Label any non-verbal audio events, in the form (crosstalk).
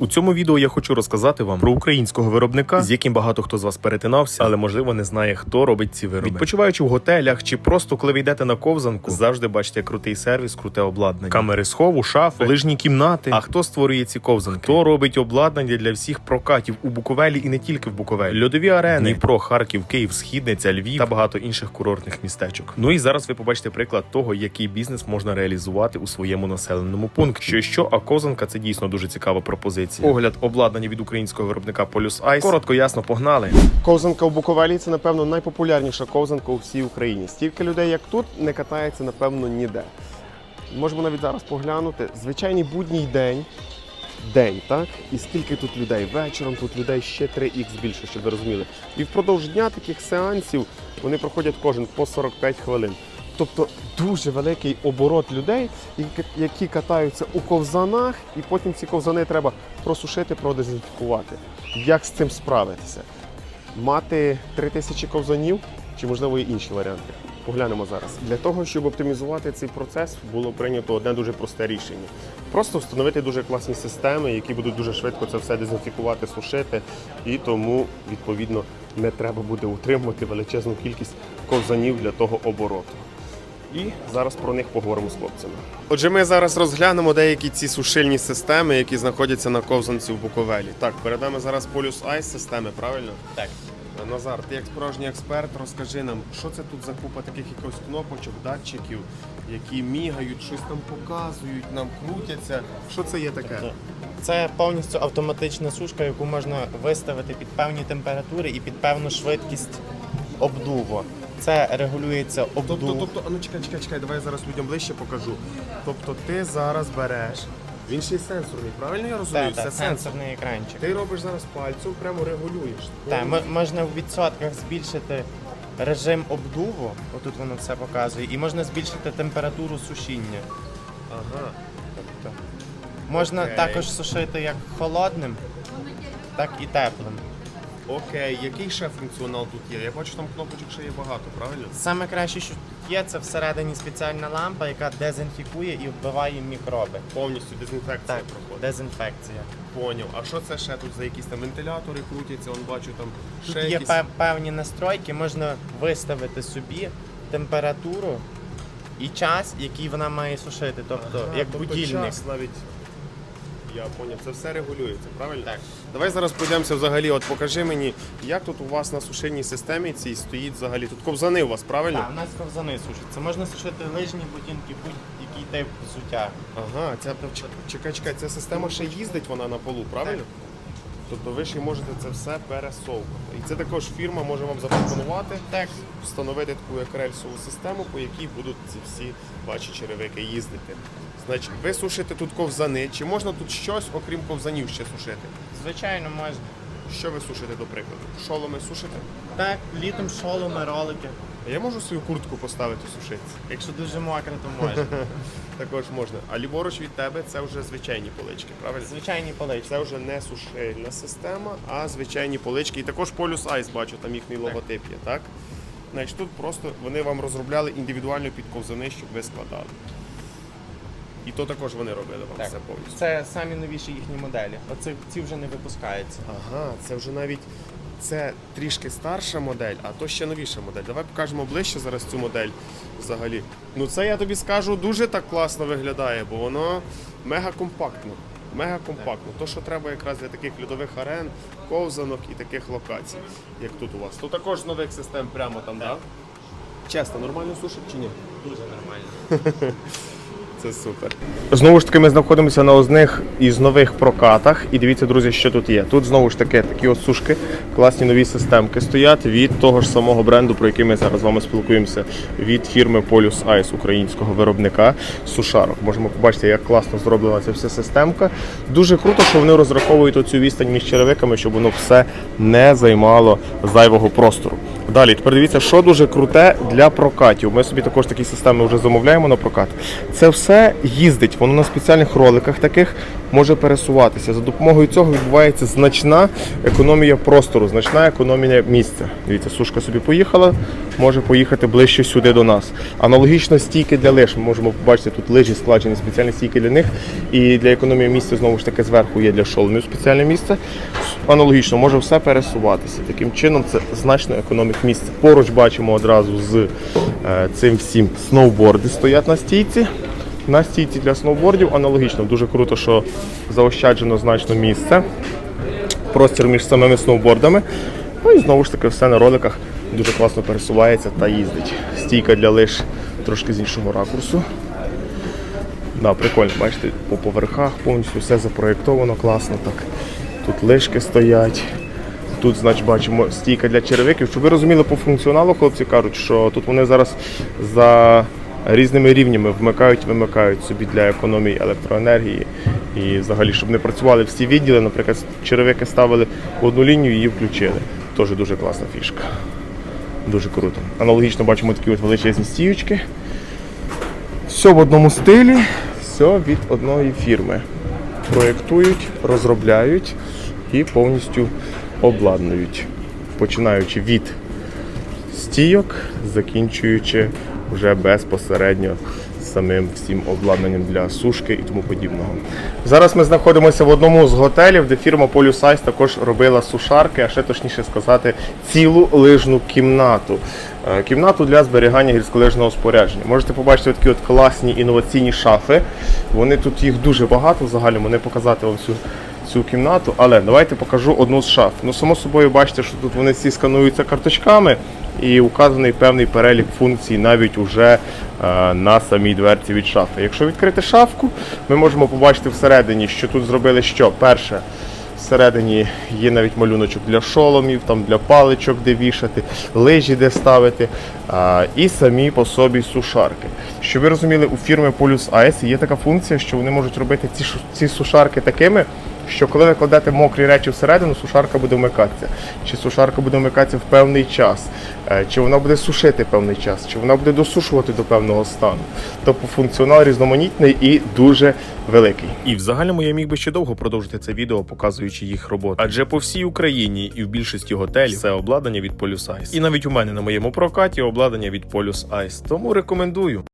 У цьому відео я хочу розказати вам про українського виробника, з яким багато хто з вас перетинався, але можливо не знає, хто робить ці вироби. Відпочиваючи в готелях чи просто коли ви йдете на ковзанку, завжди бачите крутий сервіс, круте обладнання, камери схову, шафи, лижні кімнати. А хто створює ці ковзанки? Хто робить обладнання для всіх прокатів у Буковелі і не тільки в Буковелі? Льодові арени, Дніпро, Харків, Київ, Східниця, Львів та багато інших курортних містечок. Ну і зараз ви побачите приклад того, який бізнес можна реалізувати у своєму населеному пункті. Що що, а ковзанка це дійсно дуже цікава пропозиція. Огляд обладнання від українського виробника Polus Ice. Коротко, ясно, погнали. Ковзанка в Буковелі це, напевно, найпопулярніша ковзанка у всій Україні. Стільки людей, як тут, не катається, напевно, ніде. Можемо навіть зараз поглянути. Звичайний будній день. День, так? І скільки тут людей? Вечором тут людей ще 3х більше, щоб ви розуміли. І впродовж дня таких сеансів вони проходять кожен по 45 хвилин. Тобто дуже великий оборот людей, які- катаються у ковзанах, і потім ці ковзани треба просушити, продезінфікувати. Як з цим справитися? Мати 3000 ковзанів чи можливо і інші варіанти? Поглянемо зараз. Для того, щоб оптимізувати цей процес, було прийнято одне дуже просте рішення. Просто встановити дуже класні системи, які будуть дуже швидко це все дезінфікувати, сушити, і тому відповідно не треба буде утримувати величезну кількість ковзанів для того обороту. І зараз про них поговоримо з хлопцями. Отже, ми зараз розглянемо деякі ці сушильні системи, які знаходяться на ковзанці в Буковелі. Так, перед нами зараз Polus Ice системи, правильно? Так. Назар, ти як справжній експерт, розкажи нам, що це тут за купа таких якихось кнопочок, датчиків, які мігають, щось там показують, нам крутяться. Що це є таке? Це повністю автоматична сушка, яку можна виставити під певні температури і під певну швидкість обдуву. Це регулюється Тобто, обдув. тобто, а ну чекай, чекай, чекай, давай я зараз людям ближче покажу. Тобто ти зараз береш, він ще й сенсорний, правильно я розумію? Та, та, це сенсор. сенсорний екранчик. Ти робиш зараз пальцем, прямо регулюєш. Так, м- можна в відсотках збільшити режим обдуву, отут воно все показує, і можна збільшити температуру сушіння. Ага. Тобто можна Окей. також сушити як холодним, так і теплим. Окей, який ще функціонал тут є? Я бачу, там кнопочок ще є багато, правильно? Саме краще, що тут є, це всередині спеціальна лампа, яка дезінфікує і вбиває мікроби. Повністю дезінфекція Так, проходить. дезінфекція. Поняв. А що це ще тут за якісь там вентилятори крутяться? Он бачу там Тут ще є якісь. пев- певні настройки, можна виставити собі температуру і час, який вона має сушити. Тобто, Ага, як тобто будильник. час навіть. Я поняв, це все регулюється, правильно? Так. Давай зараз пройдемося взагалі. От покажи мені, як тут у вас на сушильній системі цій стоїть взагалі. Тут ковзани у вас, правильно? Так, у нас ковзани сушаться. Можна сушити лижні будинки, будь-який тип взуття. Ага, ця чекай, чекай, ця система ще їздить вона на полу, правильно? Тобто ви ще можете це все пересовувати. І це також фірма може вам запропонувати Так, встановити таку як рельсову систему, по якій будуть ці всі ваші черевики їздити. Значить, ви сушите тут ковзани. Чи можна тут щось, окрім ковзанів, ще сушити? звичайно, можна. Що ви сушите, до прикладу? Шоломи сушите? Так, літом шоломи, ролики. А я можу свою куртку поставити сушитися? Якщо дуже мокро, то можна. (laughs) Також можна. А ліворуч від тебе це вже звичайні полички, правильно? Звичайні полички. Це вже не сушильна система, а звичайні полички. І також Polus Ice, бачу, там їхній логотип є, так? Значить, тут просто вони вам розробляли індивідуально під ковзани, щоб ви складали. І то також вони робили вам Так. все повністю. Це самі новіші їхні моделі. Оце ці вже не випускаються. Ага, це вже навіть це трішки старша модель, а то ще новіша модель. Давай покажемо ближче зараз цю модель взагалі. Ну це я тобі скажу дуже так класно виглядає, бо воно мега компактно. Мега компактно. То, що треба якраз для таких льодових арен, ковзанок і таких локацій, як тут у вас. То також нових систем прямо там, так? Да? Чесно, нормально сушить чи ні? Дуже нормально. (laughs) Це супер. Знову ж таки, ми знаходимося на одних із нових прокатах. І дивіться, друзі, що тут є. Тут знову ж таки такі от сушки, класні нові системки стоять від того ж самого бренду, про який ми зараз з вами спілкуємося, від фірми Polus Ice, українського виробника сушарок. Можемо побачити, як класно зроблена ця вся системка. Дуже круто, що вони розраховують оцю відстань між черевиками, щоб воно все не займало зайвого простору. Далі, тепер дивіться, що дуже круте для прокатів. Ми собі також такі системи вже замовляємо на прокат. Це все їздить, воно на спеціальних роликах таких може пересуватися. За допомогою цього відбувається значна економія простору, значна економія місця. Дивіться, сушка собі поїхала, може поїхати ближче сюди до нас. Аналогічно стійки для лиж. Ми можемо побачити тут лижі складені, спеціальні стійки для них. І для економії місця знову ж таки зверху є для шоломів спеціальне місце. Аналогічно може все пересуватися. Таким чином це значно економить місце. Поруч бачимо одразу з е, цим всім сноуборди стоять на стійці. На стійці для сноубордів аналогічно. Дуже круто, що заощаджено значно місце. Простір між самими сноубордами. Ну і знову ж таки все на роликах дуже класно пересувається та їздить. Стійка для лиш трошки з іншого ракурсу. Да, прикольно, бачите, по поверхах повністю все запроєктовано класно так. Тут лишки стоять. Тут, значить, бачимо стійка для черевиків. Щоб ви розуміли по функціоналу, хлопці кажуть, що тут вони зараз за різними рівнями вмикають, вимикають собі для економії електроенергії. І взагалі, щоб не працювали всі відділи, наприклад, черевики ставили в одну лінію і її включили. Теж дуже класна фішка. Дуже круто. Аналогічно бачимо такі от величезні стіючки. Все в одному стилі, все від одної фірми. Проєктують, розробляють і повністю обладнують. Починаючи від стійок, закінчуючи вже безпосередньо самим всім обладнанням для сушки і тому подібного. Зараз ми знаходимося в одному з готелів, де фірма Ice також робила сушарки, а ще точніше сказати, цілу лижну кімнату. Е, Кімнату для зберігання гірськолижного спорядження. Можете побачити такі от класні інноваційні шафи. Вони тут їх дуже багато в загальному, не показати вам всю цю кімнату, але давайте покажу одну з шаф. Ну, само собою, бачите, що тут вони всі скануються карточками і указаний певний перелік функцій навіть уже е, на самій дверці від шафи. Якщо відкрити шафку, ми можемо побачити всередині, що тут зробили що? Перше, Всередині є навіть малюночок для шоломів, там для паличок, де вішати, лижі, де ставити, а, і самі по собі сушарки. Щоб ви розуміли, у фірми Polus Ice є така функція, що вони можуть робити ці, ці сушарки такими, що коли ви кладете мокрі речі всередину, сушарка буде вмикатися. Чи сушарка буде вмикатися в певний час, е, чи вона буде сушити певний час, чи вона буде досушувати до певного стану. Тобто функціонал різноманітний і дуже великий. І в загальному я міг би ще довго продовжити це відео, показуючи їх роботу. Адже по всій Україні і в більшості готелів все обладнання від Polus Ice. І навіть у мене на моєму прокаті обладнання від Polus Ice. Тому рекомендую.